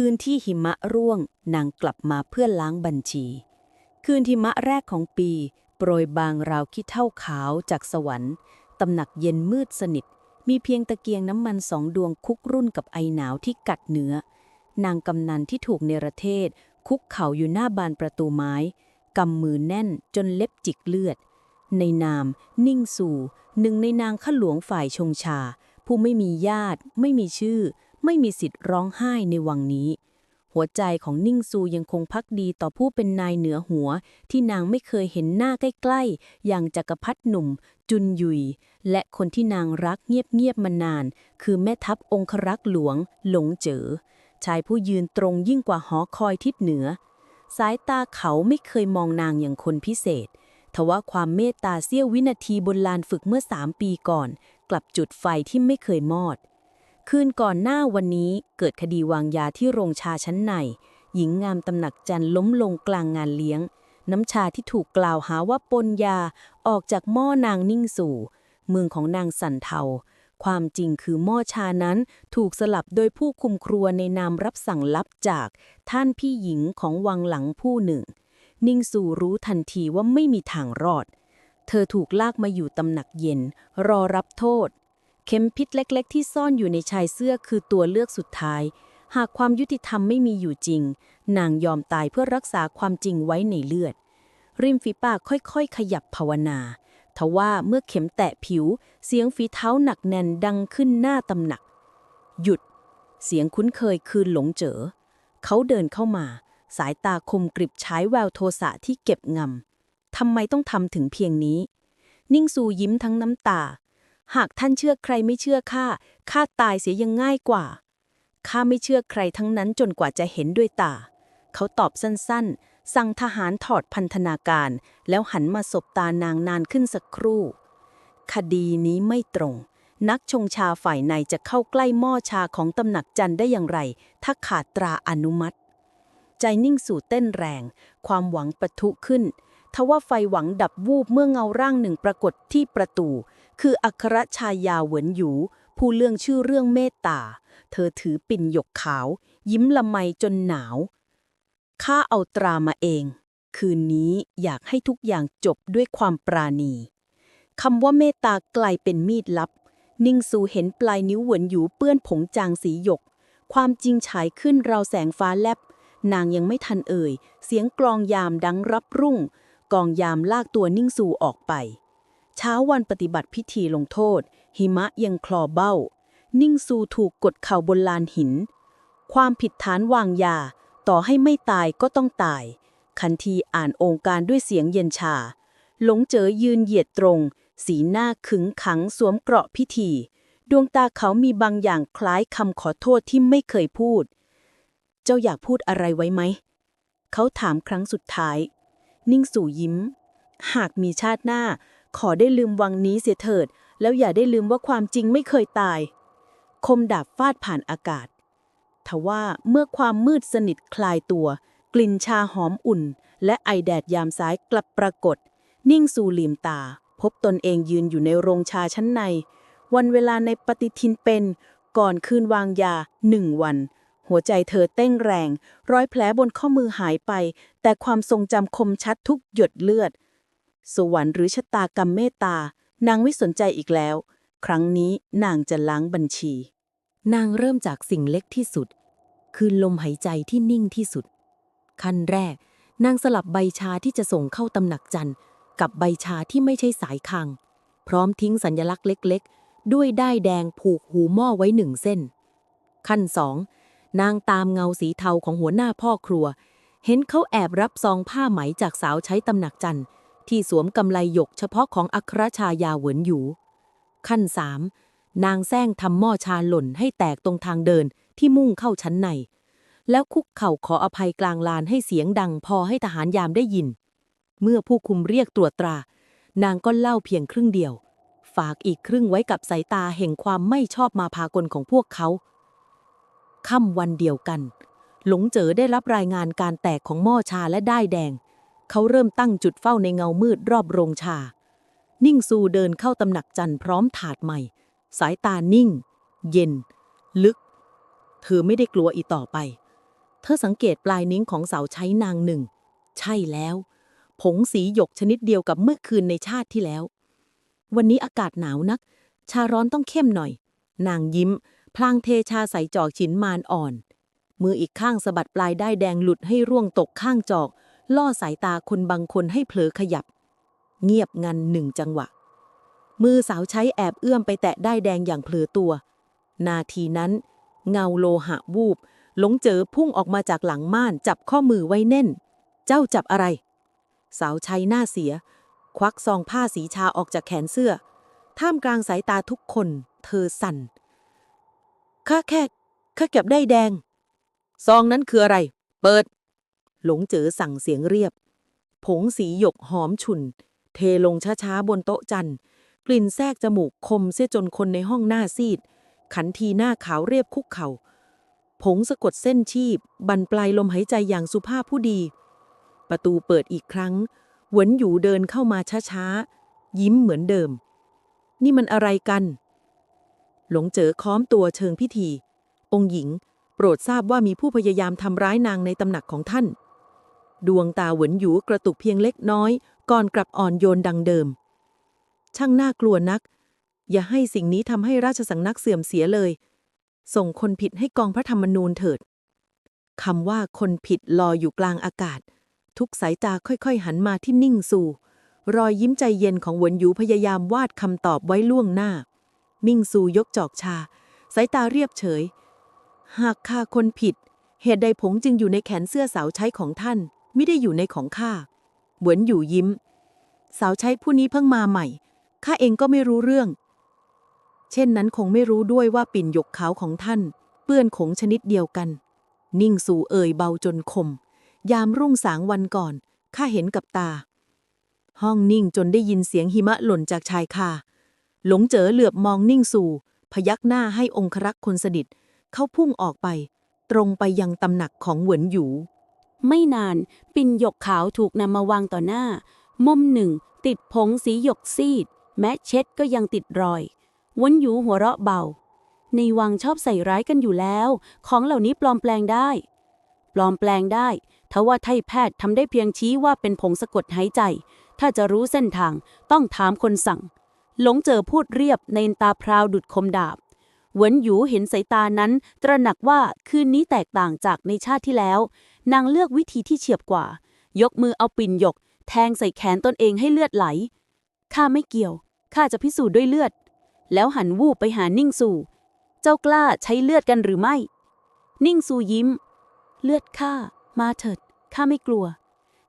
คืนที่หิมะร่วงนางกลับมาเพื่อล้างบัญชี คืนหิมะแรกของปี โปรยบางราวขี้เท่าขาวจากสวรรค์ตำหนักเย็นมืดสนิท มีเพียงตะเกียงน้ำมันสองดวงคุกรุ่นกับไอหนาวที่กัดเนื้อ นางกำนันที่ถูกเนรเทศ คุกเข่าอยู่หน้าบานประตูไม้กำมือแน่นจนเล็บจิกเลือด ในนาม นิ่งสู่ หนึ่งในนางข้าหลวงฝ่ายชงชา ผู้ไม่มีญาติ ไม่มีชื่อ ไม่มีสิทธิ์ร้องไห้ในวังนี้ หัวใจของนิ่งซูยังคงพักดีต่อผู้เป็นนายเหนือหัว ที่นางไม่เคยเห็นหน้าใกล้ๆ อย่างจักรพรรดิหนุ่ม จุนยุย และคนที่นางรักเงียบๆมานาน คือแม่ทัพองครักษ์หลวง หลงเจอชายผู้ยืนตรงยิ่งกว่าหอคอยทิศเหนือ สายตาเขาไม่เคยมองนางอย่างคนพิเศษทว่าความเมตตาเสี้ยววินาทีบนลานฝึกเมื่อสามปีก่อน กลับจุดไฟที่ไม่เคยมอด คืนก่อนหน้าวันนี้เกิดคดีวางยาที่โรงชาชั้นใน หญิงงามตำหนักจันล้มลงกลางงานเลี้ยง น้ำชาที่ถูกกล่าวหาว่าปนยาออกจากหม้อนางนิ่งสู่ เมืองของนางสันเทา ความจริงคือหม้อชานั้นถูกสลับโดยผู้คุมครัวในนามรับสั่งลับจากท่านพี่หญิงของวังหลังผู้หนึ่ง นิ่งสู่รู้ทันทีว่าไม่มีทางรอด เธอถูกลากมาอยู่ตำหนักเย็น รอรับโทษ เข็มพิษเล็ก ๆ ที่ซ่อนอยู่ในชายเสื้อคือตัวเลือกสุดท้าย หากความยุติธรรมไม่มีอยู่จริง นางยอมตายเพื่อรักษาความจริงไว้ในเลือด ริมฝีปากค่อยๆ ขยับภาวนา ทว่าเมื่อเข็มแตะผิว เสียงฝีเท้าหนักแน่นดังขึ้นหน้าตำหนัก หยุด เสียงคุ้นเคยคืนหลงเจอ เขาเดินเข้ามา สายตาคมกริบใช้แววโทสะที่เก็บงำทำไมต้องทำถึงเพียงนี้ นิ่งสูยิ้มทั้งน้ำตา หากท่านเชื่อใครไม่เชื่อข้าข้าตายเสียยังง่ายกว่าข้าไม่เชื่อใครทั้งนั้นจนกว่าจะเห็นด้วยตา เขาตอบสั้นๆ สั่งทหารถอดพันธนาการ แล้วหันมาสบตานางนานขึ้นสักครู่ คดีนี้ไม่ตรง นักชงชาฝ่ายในจะเข้าใกล้หม้อชาของตำหนักจันได้อย่างไร ถ้าขาดตราอนุมัติ ใจนิ่งสู่เต้นแรง ความหวังปะทุขึ้นทว่าไฟหวังดับวูบเมื่อเงาร่างหนึ่งปรากฏที่ประตู คืออัครชายาเหวินหยู ผู้เรื่องชื่อเรื่องเมตตา เธอถือปิ่นหยกขาว ยิ้มละไมจนหนาว ข้าเอาตรามาเอง คืนนี้อยากให้ทุกอย่างจบด้วยความปราณีคำว่าเมตตากลายเป็นมีดลับ นิ่งซูเห็นปลายนิ้วเหวินหยูเปื้อนผงจางสีหยก ความจริงฉายขึ้นราวแสงฟ้าแลบ นางยังไม่ทันเอ่ย เสียงกลองยามดังรับรุ่ง กองยามลากตัวนิ่งซูออกไป เช้าวันปฏิบัติพิธีลงโทษ หิมะยังคลอเบ้า นิ่งซูถูกกดเข่าบนลานหิน ความผิดฐานวางยา ต่อให้ไม่ตายก็ต้องตาย คันทีอ่านองค์การด้วยเสียงเย็นชา หลงเจอยืนเหยียดตรง สีหน้าขึงขังสวมเกราะพิธี ดวงตาเขามีบางอย่างคล้ายคำขอโทษที่ไม่เคยพูด เจ้าอยากพูดอะไรไว้ไหม เขาถามครั้งสุดท้าย นิ่งสู่ยิ้ม หากมีชาติหน้า ขอได้ลืมวังนี้เสียเถิด แล้วอย่าได้ลืมว่าความจริงไม่เคยตาย คมดาบฟาดผ่านอากาศ ทว่าเมื่อความมืดสนิทคลายตัว กลิ่นชาหอมอุ่น และไอแดดยามซ้ายกลับปรากฏ นิ่งสู่ลืมตา พบตนเองยืนอยู่ในโรงชาชั้นใน วันเวลาในปฏิทินเป็น ก่อนคืนวางยาหนึ่งวันหัวใจเธอเต้นแรง รอยแผลบนข้อมือหายไป แต่ความทรงจำคมชัดทุกหยดเลือด สวรรค์หรือชะตากรรมเมตตา นางไม่สนใจอีกแล้ว ครั้งนี้นางจะล้างบัญชี นางเริ่มจากสิ่งเล็กที่สุด คือลมหายใจที่นิ่งที่สุด ขั้นแรก นางสลับใบชาที่จะส่งเข้าตำหนักจันทร์ กับใบชาที่ไม่ใช่สายคางพร้อมทิ้งสัญลักษณ์เล็ก ๆ ด้วยด้ายแดงผูกหูหม้อไว้หนึ่งเส้น ขั้นสองนางตามเงาสีเทาของหัวหน้าพ่อครัว เห็นเขาแอบรับซองผ้าไหมจากสาวใช้ตำหนักจันทร์ ที่สวมกำไลหยกเฉพาะของอัครชายาเหวินอยู่ ขั้นสามนางแซงทำหม้อชาหล่นให้แตกตรงทางเดินที่มุ่งเข้าชั้นใน แล้วคุกเข่าขออภัยกลางลานให้เสียงดังพอให้ทหารยามได้ยิน เมื่อผู้คุมเรียกตรวจตรา นางก็เล่าเพียงครึ่งเดียว ฝากอีกครึ่งไว้กับสายตาแห่งความไม่ชอบมาพากลของพวกเขาค่ำวันเดียวกัน หลงเจอได้รับรายงานการแตกของหม้อชาและด้แดง เขาเริ่มตั้งจุดเฝ้าในเงามืดรอบโรงชา นิ่งซูเดินเข้าตำหนักจันทร์พร้อมถาดใหม่ สายตานิ่ง เย็น ลึก เธอไม่ได้กลัวอีกต่อไป เธอสังเกตปลายนิ้งของเสาใช้นางหนึ่ง ใช่แล้ว ผงสีหยกชนิดเดียวกับเมื่อคืนในชาติที่แล้ว วันนี้อากาศหนาวนัก ชาร้อนต้องเข้มหน่อย นางยิ้ม พลางเทชาใส่จอกฉินมานอ่อน มืออีกข้างสะบัดปลายได้แดงหลุดให้ร่วงตกข้างจอก ล่อสายตาคนบางคนให้เผลอขยับ เงียบงันหนึ่งจังหวะ มือสาวใช้แอบเอื้อมไปแตะได้แดงอย่างเผลอตัว นาทีนั้น เงาโลหะวูบ หลงเจอพุ่งออกมาจากหลังม่านจับข้อมือไว้แน่น เจ้าจับอะไร สาวใช้หน้าเสีย ควักซองผ้าสีชาออกจากแขนเสื้อ ท่ามกลางสายตาทุกคน เธอสั่นข้าแค่ข้าเก็บได้แดง ซองนั้นคืออะไร เปิด หลงเจอสั่งเสียงเรียบ ผงสีหยกหอมฉุน เทลงช้าๆบนโต๊ะจันกลิ่นแทรกจมูกคมเสียจนคนในห้องหน้าซีด ขันทีหน้าขาวเรียบคุกเขา่าผงสะกดเส้นชีพ บันปลายลมหายใจอย่างสุภาพผู้ดี ประตูเปิดอีกครั้ง หวนหยูเดินเข้ามาช้าๆ ยิ้มเหมือนเดิม นี่มันอะไรกัน หลงเจอค้อมตัวเชิงพิธี องค์หญิง โปรดทราบว่ามีผู้พยายามทำร้ายนางในตำหนักของท่าน ดวงตาหวนหยูกระตุกเพียงเล็กน้อย ก่อนกลับอ่อนโยนดังเดิม ช่างน่ากลัวนัก อย่าให้สิ่งนี้ทำให้ราชสังนักเสื่อมเสียเลย ส่งคนผิดให้กองพระธรรมนูญเถิดคำว่าคนผิดลอยอยู่กลางอากาศ ทุกสายตาค่อยๆ หันมาที่นิ่งสู่ รอยยิ้มใจเย็นของหวนหยูพยายามวาดคำตอบไว้ล่วงหน้า มิ่งซูยกจอกชา สายตาเรียบเฉย หากข้าคนผิด เหตุใดผงจึงอยู่ในแขนเสื้อสาวใช้ของท่าน ไม่ได้อยู่ในของข้าหวนอยู่ยิ้ม สาวใช้ผู้นี้เพิ่งมาใหม่ ข้าเองก็ไม่รู้เรื่อง เช่นนั้นคงไม่รู้ด้วยว่าปิ่นหยกขาวของท่าน เปื้อนขงชนิดเดียวกัน นิ่งสู่เอ่ยเบาจนคม ยามรุ่งสางวันก่อน ข้าเห็นกับตา ห้องนิ่งจนได้ยินเสียงหิมะหล่นจากชายคา หลงเจอเหลือบมองนิ่งสู่ พยักหน้าให้องครักษ์คนสนิท เขาพุ่งออกไป ตรงไปยังตำหนักของเหวินหยู ไม่นาน ปิ่นหยกขาวถูกนำมาวางต่อหน้า มุมหนึ่ง ติดผงสีหยกซีด แม้เช็ดก็ยังติดรอย วนหยูหัวเราะเบา ในวังชอบใส่ร้ายกันอยู่แล้ว ของเหล่านี้ปลอมแปลงได้ ปลอมแปลงได้ทว่าไทยแพทย์ทำได้เพียงชี้ว่าเป็นผงสะกดหายใจ ถ้าจะรู้เส้นทางต้องถามคนสั่ง หลงเจอพูดเรียบในตาพราวดุดคมดาบเหวินหยูเห็นสายตานั้น ตระหนักว่าคืนนี้แตกต่างจากในชาติที่แล้ว นางเลือกวิธีที่เฉียบกว่า ยกมือเอาปิ่นหยก แทงใส่แขนตนเองให้เลือดไหล ข้าไม่เกี่ยว ข้าจะพิสูจน์ด้วยเลือด แล้วหันวูบไปหานิ่งสู่ เจ้ากล้าใช้เลือดกันหรือไม่ นิ่งสู่ยิ้ม เลือดข้า มาเถิด ข้าไม่กลัว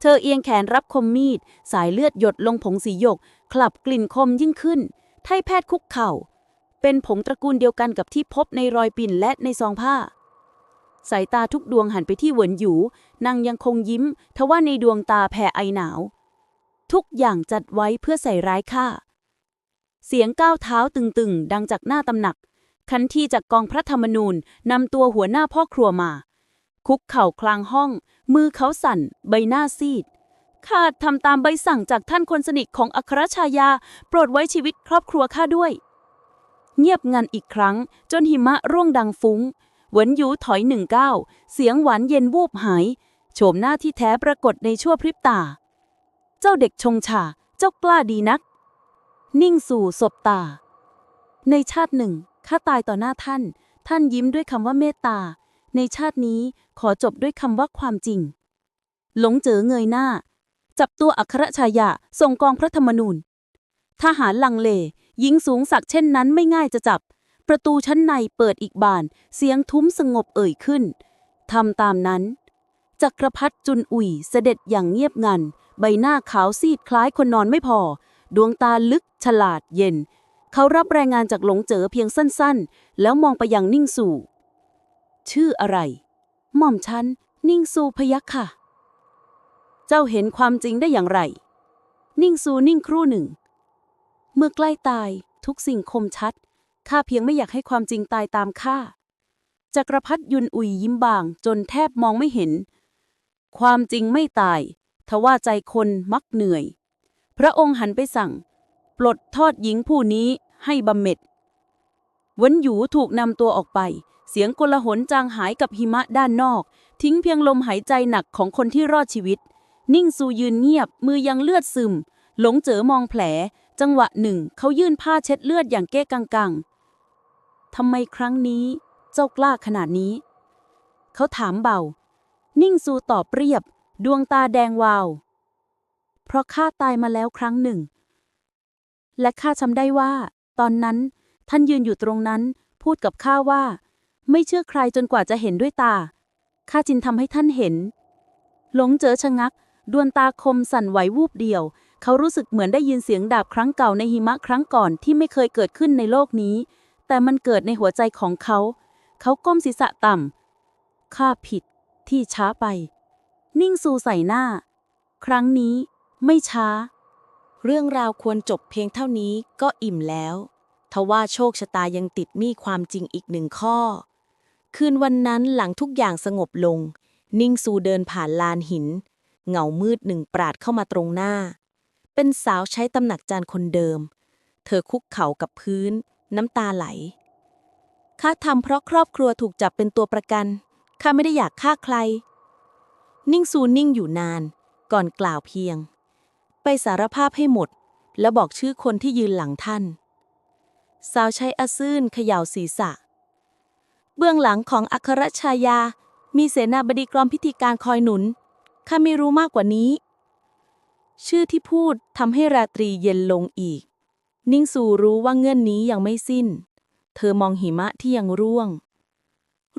เธอเอียงแขนรับคมมีด สายเลือดหยดลงผงสีหยก คลับกลิ่นคมยิ่งขึ้น ไทยแพทย์คุกเข่า เป็นผงตระกูลเดียวกันกับที่พบในรอยปิ่นและในซองผ้า สายตาทุกดวงหันไปที่เหวินหยู นางยังคงยิ้ม ทว่าในดวงตาแผ่ไอหนาว ทุกอย่างจัดไว้เพื่อใส่ร้ายข้า เสียงก้าวเท้าตึงๆ ดังจากหน้าตำหนัก คันทีจากกองพระธรรมนูญนำตัวหัวหน้าพ่อครัวมา คุกเข่ากลางห้อง มือเขาสั่น ใบหน้าซีดข้าทำตามใบสั่งจากท่านคนสนิทของอัครชายา โปรดไว้ชีวิตครอบครัวข้าด้วย เงียบงันอีกครั้ง จนหิมะร่วงดังฟุ้ง เหวินยูถอยหนึ่งก้าวเสียงหวานเย็นวูบหายโฉมหน้าที่แท้ปรากฏในชั่วพริบตา เจ้าเด็กชงชา เจ้ากล้าดีนัก นิ่งสู่ศบตา ในชาติหนึ่งข้าตายต่อหน้าท่าน ท่านยิ้มด้วยคำว่าเมตตา ในชาตินี้ขอจบด้วยคำว่าความจริง หลงเจอเงยหน้า จับตัวอัครชายาส่งกองพระธรรมนูญ ทหารลังเล ยิงสูงสักเช่นนั้นไม่ง่ายจะจับ ประตูชั้นในเปิดอีกบาน เสียงทุ้มสงบเอ่ยขึ้นทำตามนั้น จักรพรรดิจุนอุ่ยเสด็จอย่างเงียบงัน ใบหน้าขาวซีดคล้ายคนนอนไม่พอ ดวงตาลึก ฉลาดเย็น เขารับรายงานจากหลงเจอเพียงสั้นๆ แล้วมองไปยังนิ่งสู่ ชื่ออะไร หม่อมฉัน นิ่งสู่พยักค่ะ เจ้าเห็นความจริงได้อย่างไร นิ่งสู่นิ่งครู่หนึ่ง เมื่อใกล้ตายทุกสิ่งคมชัด ข้าเพียงไม่อยากให้ความจริงตายตามข้าจักรพรรดิยุนอุยยิ้มบาง จนแทบมองไม่เห็น ความจริงไม่ตาย ทว่าใจคนมักเหนื่อย พระองค์หันไปสั่ง ปลดทอดหญิงผู้นี้ให้บำเหม็ดหวนหยูถูกนำตัวออกไป เสียงกลหนจางหายกับหิมะด้านนอก ทิ้งเพียงลมหายใจหนักของคนที่รอดชีวิต นิ่งซูยืนเงียบมือยังเลือดซึม หลงเจอมองแผล จังหวะหนึ่ง เขายื่นผ้าเช็ดเลือดอย่างเก้กังกัง ทำไมครั้งนี้เจ้ากล้าขนาดนี้ เขาถามเบา นิ่งซูตอบเรียบ ดวงตาแดงวาว เพราะข้าตายมาแล้วครั้งหนึ่ง และข้าจำได้ว่า ตอนนั้นท่านยืนอยู่ตรงนั้น พูดกับข้าว่า ไม่เชื่อใครจนกว่าจะเห็นด้วยตา ข้าจินทำให้ท่านเห็น หลงเจอชะงัก ดวงตาคมสั่นไหววูบเดียวเขารู้สึกเหมือนได้ยินเสียงดาบครั้งเก่าในหิมะครั้งก่อนที่ไม่เคยเกิดขึ้นในโลกนี้ แต่มันเกิดในหัวใจของเขา เขาก้มศีรษะต่ำข้าผิดที่ช้าไป นิ่งซูใส่หน้า ครั้งนี้ไม่ช้า เรื่องราวควรจบเพียงเท่านี้ก็อิ่มแล้วทว่าโชคชะตายังติดหนี้ความจริงอีกหนึ่งข้อ คืนวันนั้นหลังทุกอย่างสงบลง นิ่งซูเดินผ่านลานหิน เงามืดหนึ่งปราดเข้ามาตรงหน้า เป็นสาวใช้ตำหนักจานคนเดิม เธอคุกเข่ากับพื้น น้ำตาไหล ข้าทำเพราะครอบครัวถูกจับเป็นตัวประกัน ข้าไม่ได้อยากฆ่าใคร นิ่งซูนิ่งอยู่นาน ก่อนกล่าวเพียง ไปสารภาพให้หมด แล้วบอกชื่อคนที่ยืนหลังท่าน สาวใช้อาซื่นเขย่าศีรษะ เบื้องหลังของอัครชายา มีเสนาบดีกรมพิธีการคอยหนุน ข้าไม่รู้มากกว่านี้ ชื่อที่พูดทำให้ราตรีเย็นลงอีก นิ่งสู่รู้ว่าเงื่อนนี้ยังไม่สิ้น เธอมองหิมะที่ยังร่วง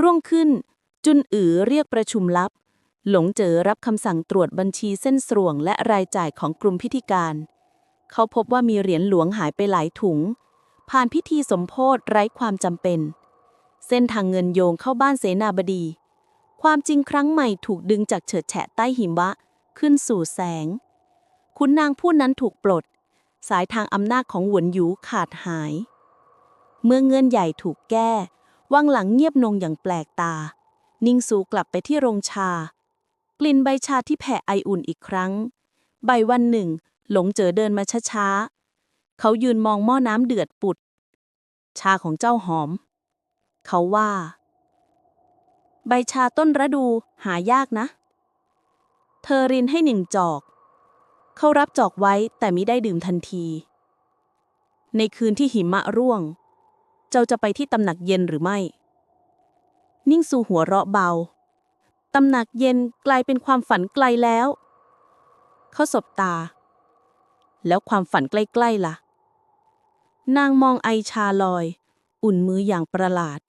ร่วงขึ้น จุนอือเรียกประชุมลับ หลงเจอรับคำสั่งตรวจบัญชีเส้นสรวงและรายจ่ายของกลุ่มพิธีการ เขาพบว่ามีเหรียญหลวงหายไปหลายถุง ผ่านพิธีสมโพธไร้ความจำเป็น เส้นทางเงินโยงเข้าบ้านเสนาบดี ความจริงครั้งใหม่ถูกดึงจากเฉิดแฉะใต้หิมะขึ้นสู่แสง คุณนางผู้นั้นถูกปลด สายทางอำนาจของหวนหยูขาดหาย เมื่อเงื่อนใหญ่ถูกแก้ วังหลังเงียบนงอย่างแปลกตา นิ่งสูกลับไปที่โรงชา กลิ่นใบชาที่แผ่ไออุ่นอีกครั้ง ใบวันหนึ่ง หลงเจอเดินมาช้าๆ เขายืนมองหม้อน้ำเดือดปุด ชาของเจ้าหอม เขาว่า ใบชาต้นระดูหายากนะ เธอรินให้หนึ่งจอก เขารับจอกไว้แต่มิได้ดื่มทันที ในคืนที่หิมะร่วง เจ้าจะไปที่ตำหนักเย็นหรือไม่ นิ่งสู่หัวเราะเบา ตำหนักเย็นกลายเป็นความฝันไกลแล้ว เขาสบตา แล้วความฝันใกล้ๆล่ะ นางมองไอชาลอย อุ่นมืออย่างประหลาด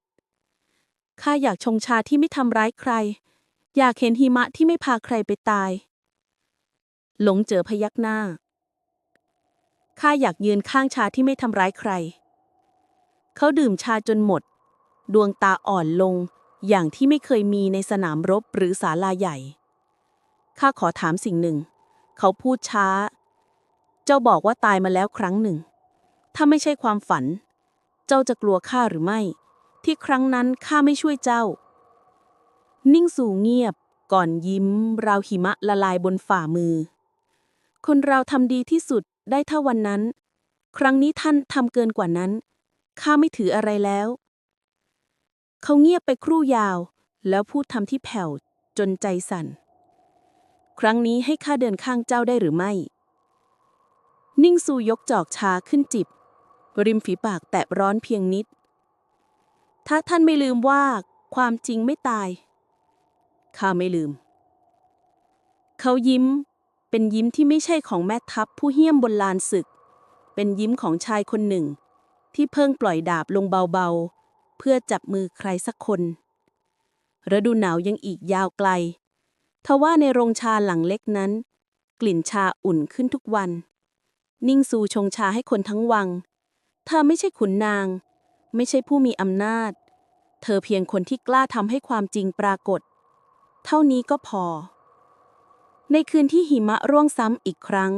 ข้าอยากชงชาที่ไม่ทำร้ายใคร อยากเห็นหิมะที่ไม่พาใครไปตาย หลงเจอพยักหน้า ข้าอยากยืนข้างชาที่ไม่ทำร้ายใคร เขาดื่มชาจนหมด ดวงตาอ่อนลง อย่างที่ไม่เคยมีในสนามรบหรือศาลาใหญ่ ข้าขอถามสิ่งหนึ่ง เขาพูดช้า เจ้าบอกว่าตายมาแล้วครั้งหนึ่ง ถ้าไม่ใช่ความฝัน เจ้าจะกลัวข้าหรือไม่ ที่ครั้งนั้นข้าไม่ช่วยเจ้า นิ่งสู่เงียบ ก่อนยิ้ม ราวหิมะละลายบนฝ่ามือ คนเราทำดีที่สุดได้เท่าวันนั้น ครั้งนี้ท่านทำเกินกว่านั้น ข้าไม่ถืออะไรแล้ว เขาเงียบไปครู่ยาว แล้วพูดทำที่แผ่วจนใจสั่น ครั้งนี้ให้ข้าเดินข้างเจ้าได้หรือไม่ นิ่งซูยกจอกชาขึ้นจิบ ริมฝีปากแตะร้อนเพียงนิด ถ้าท่านไม่ลืมว่าความจริงไม่ตาย ข้าไม่ลืม เขายิ้ม เป็นยิ้มที่ไม่ใช่ของแม่ทัพผู้เหี้ยมบนลานศึก เป็นยิ้มของชายคนหนึ่ง ที่เพิ่งปล่อยดาบลงเบาๆ เพื่อจับมือใครสักคน ฤดูหนาวยังอีกยาวไกล ทว่าในโรงชาหลังเล็กนั้น กลิ่นชาอุ่นขึ้นทุกวัน นิ่งซูชงชาให้คนทั้งวัง เธอไม่ใช่ขุนนาง ไม่ใช่ผู้มีอำนาจ เธอเพียงคนที่กล้าทำให้ความจริงปรากฏ เท่านี้ก็พอ ในคืนที่หิมะร่วงซ้ำอีกครั้ง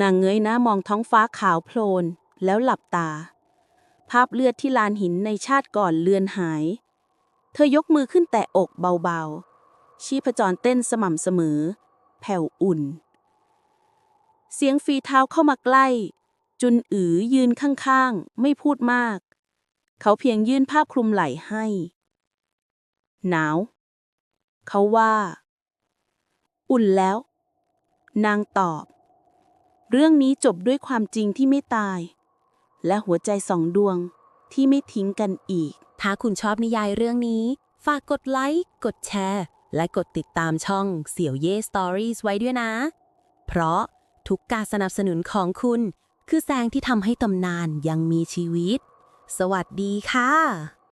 นางเงยหน้ามองท้องฟ้าขาวโพลนแล้วหลับตา ภาพเลือดที่ลานหินในชาติก่อนเลือนหาย เธอยกมือขึ้นแตะอกเบาๆ ชีพจรเต้นสม่ำเสมอ แผ่วอุ่น เสียงฝีเท้าเข้ามาใกล้ จุนอือยืนข้างๆ ไม่พูดมาก เขาเพียงยื่นผ้าคลุมไหล่ให้ หนาว เขาว่า อุ่นแล้ว นางตอบ เรื่องนี้จบด้วยความจริงที่ไม่ตาย และหัวใจสองดวงที่ไม่ทิ้งกันอีก ถ้าคุณชอบนิยายเรื่องนี้ ฝากกดไลค์ กดแชร์ และกดติดตามช่องเสี่ยวเย่สตอรี่ไว้ด้วยนะ เพราะทุกการสนับสนุนของคุณ คือแสงที่ทำให้ตำนานยังมีชีวิต สวัสดีค่ะ